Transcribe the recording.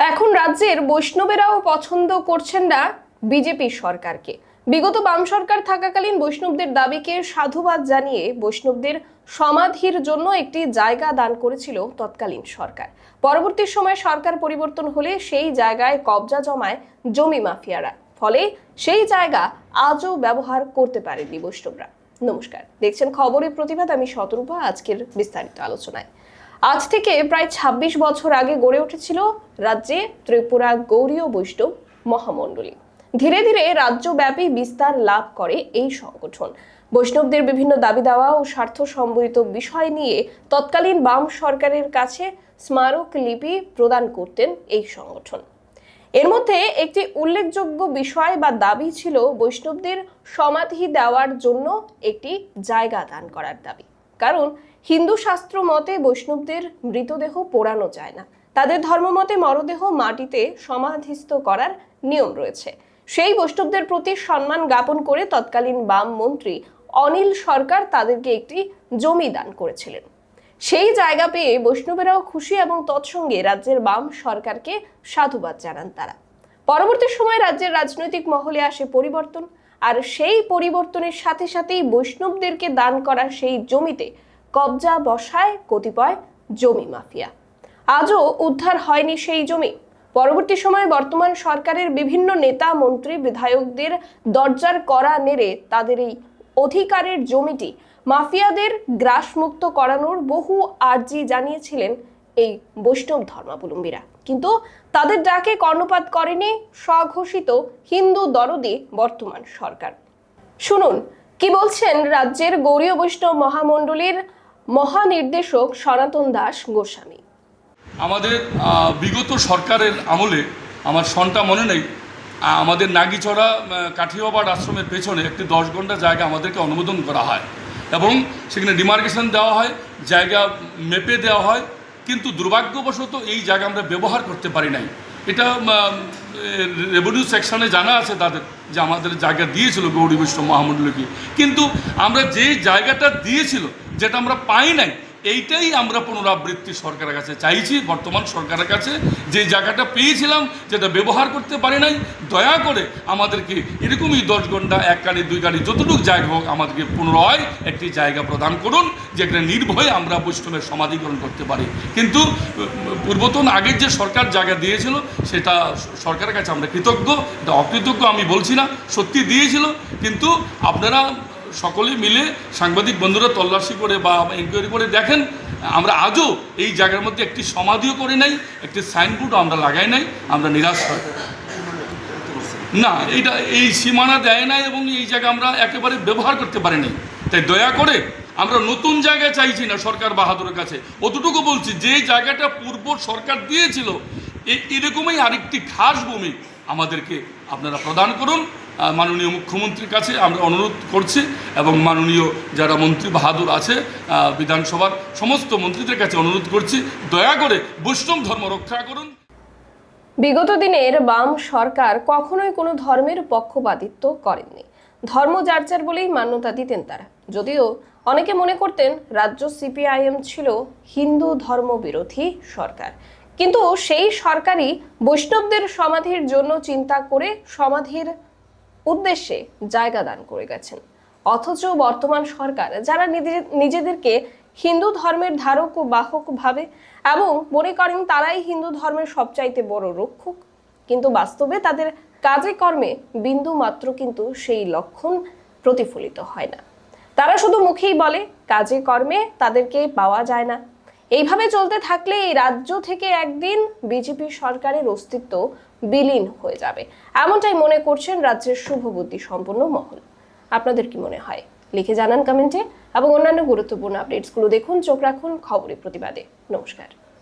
এখন রাজ্যের বৈষ্ণবেরাও পছন্দ করছেন না বিজেপি সরকারকে। বিগত বাম সরকার থাকাকালীন বৈষ্ণবদের দাবিকে সাধুবাদ জানিয়ে বৈষ্ণবদের সমাধির জন্য একটি জায়গা দান করেছিল তৎকালীন সরকার। পরবর্তী সময়ে সরকার পরিবর্তন হলে সেই জায়গায় কবজা জমায় জমি মাফিয়ারা। ফলে সেই জায়গা আজও ব্যবহার করতে পারেনি বৈষ্ণবরা। নমস্কার। দেখছেন খবরের প্রতিবাদ, আমি শতরূপা আজকের বিস্তারিত আলোচনায়। আজ থেকে প্রায় ২৬ বছর আগে গড়ে উঠেছিল রাজ্যে ত্রিপুরা গৌরীয় বৈষ্ণব মহামণ্ডলী। ধীরে ধীরে রাজ্যব্যাপী বিস্তার লাভ করে এই সংগঠন। বৈষ্ণবদের বিভিন্ন দাবি দেওয়া ও স্বার্থ সম্বলিত বিষয় নিয়ে তৎকালীন বাম সরকারের কাছে স্মারক লিপি প্রদান করতেন এই সংগঠন। এর মধ্যে একটি উল্লেখযোগ্য বিষয় বা দাবি ছিল বৈষ্ণবদের সমাধি দেওয়ার জন্য একটি জায়গা দান করার দাবি। কারণ হিন্দু শাস্ত্র মতে বৈষ্ণবদের মৃতদেহ পোড়ানো যায় না। তাদের ধর্মমতে মরদেহ মাটিতে সমাধিস্থ করার নিয়ম রয়েছে। সেই বৈষ্ণবদের প্রতি সম্মান জ্ঞাপন করে তৎকালীন বাম মন্ত্রী অনিল সরকার তাদেরকে একটি জমি দান করেছিলেন। সেই জায়গা পেয়ে বৈষ্ণবেরাও খুশি এবং তৎসঙ্গে রাজ্যের বাম সরকারকে সাধুবাদ জানান তারা। পরবর্তী সময়ে রাজ্যের রাজনৈতিক মহলে আসে পরিবর্তন। আর সেই পরিবর্তনের সাথে সাথেই বৈষ্ণবদেরকে দান করা সেই জমিতে কবজা বসায় কতিপয় জমি মাফিয়া। আজও উদ্ধার হয়নি সেই জমি। পরবর্তী সময়ে বর্তমান সরকারের বিভিন্ন নেতা, মন্ত্রী, বিধায়কদের দরজার করা নেড়ে তাদের এই অধিকারের জমিটি মাফিয়াদের গ্রাসমুক্ত করানোর বহু আর্জি জানিয়েছিলেন এই বৈষ্ণব ধর্মাবলম্বীরা। কিন্তু তাদের ডাকে কর্ণপাত করেনি স্বঘোষিত হিন্দু দরদি বর্তমান সরকার। শুনুন, কি বলছেন রাজ্যের গৌরীয় বৈষ্ণব মহামণ্ডলীর মহানির্দেশক সনাতন দাস গোস্বামী। আমাদের বিগত সরকারের আমলে আমার সনটা মনে নেই। আমাদের নাগিচড়া কাঠিয়াবাদ আশ্রমের পেছনে একটি দশ ঘণ্টা জায়গা আমাদেরকে অনুমোদন করা হয় এবং সেখানে ডিমার্কেশন দেওয়া হয়, জায়গা মেপে দেওয়া হয়। কিন্তু দুর্ভাগ্যবশত এই জায়গা আমরা ব্যবহার করতে পারি নাই। এটা রেভিনিউ সেকশনে জানা আছে তাদের যে আমাদের জায়গা দিয়েছিল গৌরী বৈষ্ণব মহামণ্ডলীকে। কিন্তু আমরা যে জায়গাটা দিয়েছিল যেটা আমরা পাই নাই, এইটাই আমরা পুনরাবৃত্তি সরকারের কাছে চাইছি, বর্তমান সরকারের কাছে। যে জায়গাটা পেয়েছিলাম, যেটা ব্যবহার করতে পারি নাই, দয়া করে আমাদেরকে এরকমই দশ ঘণ্টা, এক গাড়ি, দুই গাড়ি, যতটুকু জায়গা হোক, আমাদেরকে পুনরায় একটি জায়গা প্রদান করুন, যেখানে নির্ভয়ে আমরা বৈষ্ণবের সমাধিকরণ করতে পারি। কিন্তু, পূর্বতন আগের যে সরকার জায়গা দিয়েছিল, সেটা সরকারের কাছে আমরা কৃতজ্ঞ, এটা অকৃতজ্ঞ আমি বলছি না, সত্যি দিয়েছিল। কিন্তু আপনারা সকলে মিলে সাংবাদিক বন্ধুরা তল্লাশি করে বা এনকোয়ারি করে দেখেন, আমরা আজও এই জায়গার মধ্যে একটি সমাধিও করে নাই, একটি সাইনবোর্ডও আমরা লাগাই নাই, আমরা নিরাশ হয়। না, এইটা এই সীমানা দেয় নাই এবং এই জায়গা আমরা একেবারে ব্যবহার করতে পারি পারিনি। তাই দয়া করে আমরা নতুন জায়গা চাইছি না সরকার বাহাদুরের কাছে। অতটুকু বলছি, যে জায়গাটা পূর্ব সরকার দিয়েছিল এরকমই আরেকটি খাস ভূমি আমাদেরকে আপনারা প্রদান করুন। মাননীয় মুখ্যমন্ত্রীর কাছে আমরা অনুরোধ করছি এবং মাননীয় যারা মন্ত্রী বাহাদুর আছে বিধানসভার সমস্ত মন্ত্রীদের কাছে অনুরোধ করছি, দয়া করে বৈষ্ণব ধর্ম রক্ষা করুন। বিগত দিনের বাম সরকার কখনোই কোনো ধর্মের পক্ষপাতিত্ব করেননি। ধর্ম যার বলেই মান্যতা দিতেন তারা। যদিও অনেকে মনে করতেন রাজ্য সিপিআইএম ছিল হিন্দু ধর্ম বিরোধী সরকার। কিন্তু সেই সরকারই বৈষ্ণবদের সমাধির জন্য চিন্তা করে সমাধির উদ্দেশ্যে জায়গা দান করে গেছেন। অথচ বর্তমান সরকার, যারা নিজে- নিজেদেরকে হিন্দু ধর্মের ধারক ও বাহক ভাবে এবং মনে করেন তারাই হিন্দু ধর্মের সবচাইতে বড় রক্ষক, কিন্তু বাস্তবে তাদের কাজে কর্মে বিন্দু মাত্র কিন্তু সেই লক্ষণ প্রতিফলিত হয় না। তারা শুধু মুখেই বলে, কাজে কর্মে তাদেরকে পাওয়া যায় না। এইভাবে চলতে থাকলে এই রাজ্য থেকে একদিন বিজেপি সরকারের অস্তিত্ব বিলীন হয়ে যাবে। এমনটাই মনে করছেন রাজ্যের শুভবুদ্ধি সম্পন্ন মহল। আপনাদের কি মনে হয়? লিখে জানান কমেন্টে এবং অন্যান্য গুরুত্বপূর্ণ আপডেটসগুলো দেখুন, চোখ রাখুন খবরের প্রতিবাদে। নমস্কার।